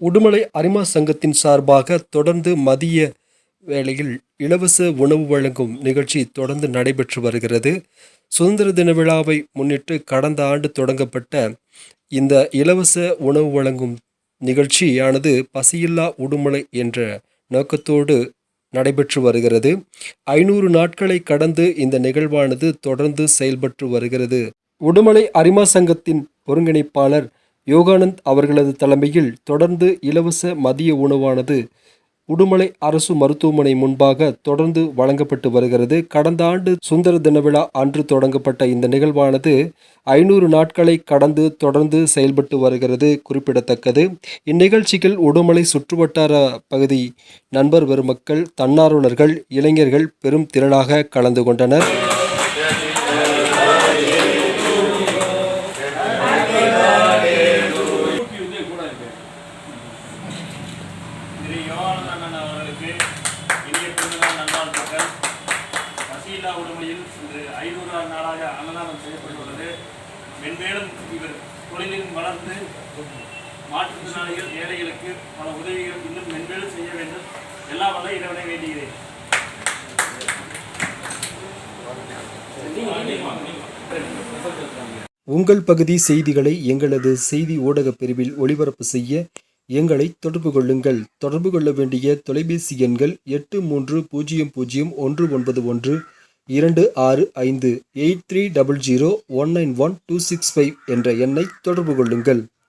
உடுமலை அரிமா சங்கத்தின் சார்பாக தொடர்ந்து மதிய வேளையில் இலவச உணவு வழங்கும் நிகழ்ச்சி தொடர்ந்து நடைபெற்று வருகிறது. சுதந்திர தின விழாவை முன்னிட்டு கடந்த ஆண்டு தொடங்கப்பட்ட இந்த இலவச உணவு வழங்கும் நிகழ்ச்சியானது பசியில்லா உடுமலை என்ற நோக்கத்தோடு நடைபெற்று வருகிறது. ஐநூறு நாட்களை கடந்து இந்த நிகழ்வானது தொடர்ந்து செயல்பட்டு வருகிறது. உடுமலை அரிமா சங்கத்தின் ஒருங்கிணைப்பாளர் யோகானந்த் அவர்களது தலைமையில் தொடர்ந்து இலவச மதிய உணவானது உடுமலை அரசு மருத்துவமனை முன்பாக தொடர்ந்து வழங்கப்பட்டு வருகிறது. கடந்த ஆண்டு சுந்தர தின விழா அன்று தொடங்கப்பட்ட இந்த நிகழ்வானது ஐநூறு நாட்களை கடந்து தொடர்ந்து செயல்பட்டு வருகிறது குறிப்பிடத்தக்கது. இந்நிகழ்ச்சியில் உடுமலை சுற்றுவட்டார பகுதி நண்பர் பெருமக்கள் தன்னார்வலர்கள் இளைஞர்கள் பெரும் திரளாக கலந்து கொண்டனர். திரு யோகானந்த அண்ணன் அவர்களுக்கு இனிய பிறந்தநாள் நல்வாழ்த்துக்கள். பசியில்லா உடமையில் இன்று ஐநூறாம் நாளாக அன்னதானம் செய்யப்பட்டுள்ளது. மென்மேலும் இவர் தொழிலில் வளர்ந்து மாற்றுத்திறனாளிகள் ஏழைகளுக்கு பல உதவிகள் இன்னும் மென்மேலும் செய்ய வேண்டும். எல்லா வல்ல இறைவனை வேண்டுகிறேன். உங்கள் பகுதி செய்திகளை எங்களது செய்தி ஊடகப் பிரிவில் ஒளிபரப்பு செய்ய எங்களை தொடர்பு கொள்ளுங்கள். தொடர்பு கொள்ள வேண்டிய தொலைபேசி எண்கள் எட்டு மூன்று பூஜ்ஜியம் பூஜ்ஜியம் ஒன்று ஒன்பது ஒன்று இரண்டு ஆறு ஐந்து eight three double zero one nine one two six five என்ற எண்ணை தொடர்பு கொள்ளுங்கள்.